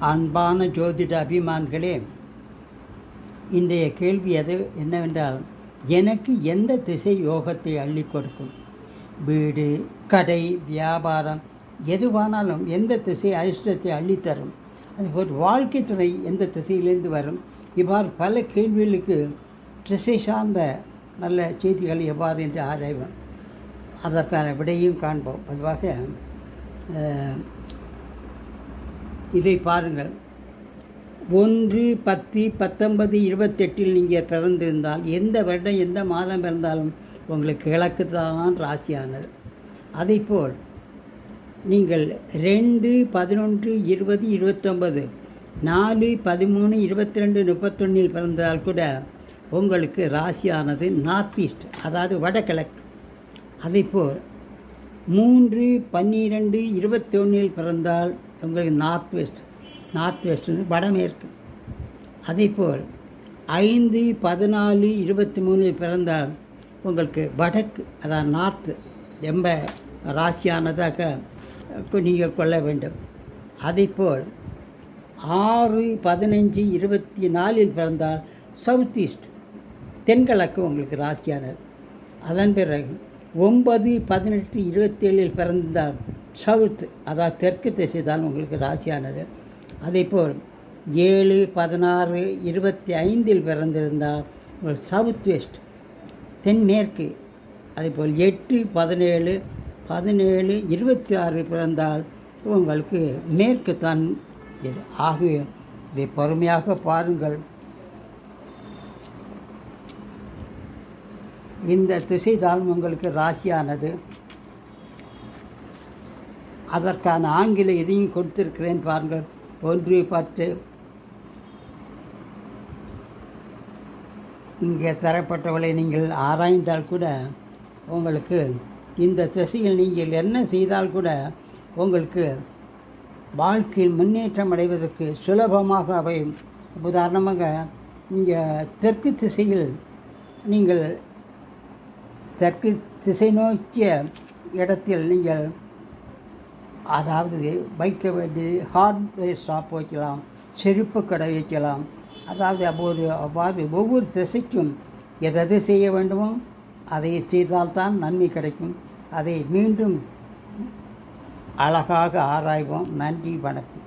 அன்பான ஜோதிட அபிமான்களே இன்றைய கேள்வி அது என்னவென்றால் எனக்கு எந்த திசை யோகத்தை அள்ளி கொடுக்கும்? வீடு கடை வியாபாரம் எதுவானாலும் எந்த திசை அதிர்ஷ்டத்தை அள்ளித்தரும்? ஒரு வாழ்க்கை துணை எந்த திசையிலிருந்து வரும்? இவ்வாறு பல கேள்விகளுக்கு திசை சார்ந்த நல்ல செய்திகள் எவ்வாறு என்று ஆராய்வோம். அதற்கான விடையும் காண்போம். பொதுவாக இதை பாருங்கள். ஒன்று பத்து பத்தொன்பது இருபத்தெட்டில் நீங்கள் பிறந்திருந்தால் எந்த வருடம் எந்த மாதம் பிறந்தாலும் உங்களுக்கு கிழக்கு தான் ராசியானது. அதேபோல் நீங்கள் ரெண்டு பதினொன்று இருபது இருபத்தொம்பது நாலு பதிமூணு இருபத்தி ரெண்டு முப்பத்தொன்னில் பிறந்தால் கூட உங்களுக்கு ராசியானது நார்த் ஈஸ்ட் அதாவது வடகிழக்கு. அதேபோல் மூன்று பன்னிரெண்டு இருபத்தொன்னில் பிறந்தால் உங்களுக்கு நார்த் வெஸ்ட் நார்த் வெஸ்ட்னு வடமேற்கு அதேபோல் ஐந்து பதினாலு இருபத்தி மூணில் பிறந்தால் உங்களுக்கு வடக்கு அதான் நார்த்து ரொம்ப ராசியானதாக நீங்கள் கொள்ள வேண்டும். அதேபோல் ஆறு பதினஞ்சு இருபத்தி நாலில் பிறந்தால் சவுத் ஈஸ்ட் தென்கிழக்கு உங்களுக்கு ராசியானது. அதன் பிறகு ஒன்பது பதினெட்டு இருபத்தேழில் பிறந்தால் சவுத் அதாவது தெற்கு திசை தான் உங்களுக்கு ராசியானது. அதேபோல் ஏழு பதினாறு இருபத்தி ஐந்தில் பிறந்திருந்தால் உங்களுக்கு சவுத் வெஸ்ட் தென்மேற்கு அதேபோல் எட்டு பதினேழு பதினேழு இருபத்தி ஆறு பிறந்தால் உங்களுக்கு மேற்கு தான். இது ஆகவே இதை பொறுமையாக பாருங்கள். இந்த திசை தான் உங்களுக்கு ராசியானது. அதற்கான ஆங்கில இதையும் கொடுத்திருக்கிறேன் பாருங்கள். ஒன்று பத்து. இங்கே தரப்பட்டவளை நீங்கள் ஆராய்ந்தால் கூட உங்களுக்கு இந்த திசையில் நீங்கள் என்ன செய்தால் கூட உங்களுக்கு வாழ்க்கையில் முன்னேற்றம் அடைவதற்கு சுலபமாக அவை உதாரணமாக நீங்கள் தெற்கு திசையில் நீங்கள் தெற்கு திசை நோக்கிய இடத்தில் நீங்கள் அதாவது வைக்க வேண்டியது ஹார்ட்வேர் ஷாப் வைக்கலாம் செருப்பு கடை வைக்கலாம். அதாவது ஒரு அவ்வாறு ஒவ்வொரு திசைக்கும் எதது செய்ய வேண்டுமோ அதை செய்தால்தான் நன்மை கிடைக்கும். அதை மீண்டும் அழகாக ஆராய்வோம். நன்றி வணக்கம்.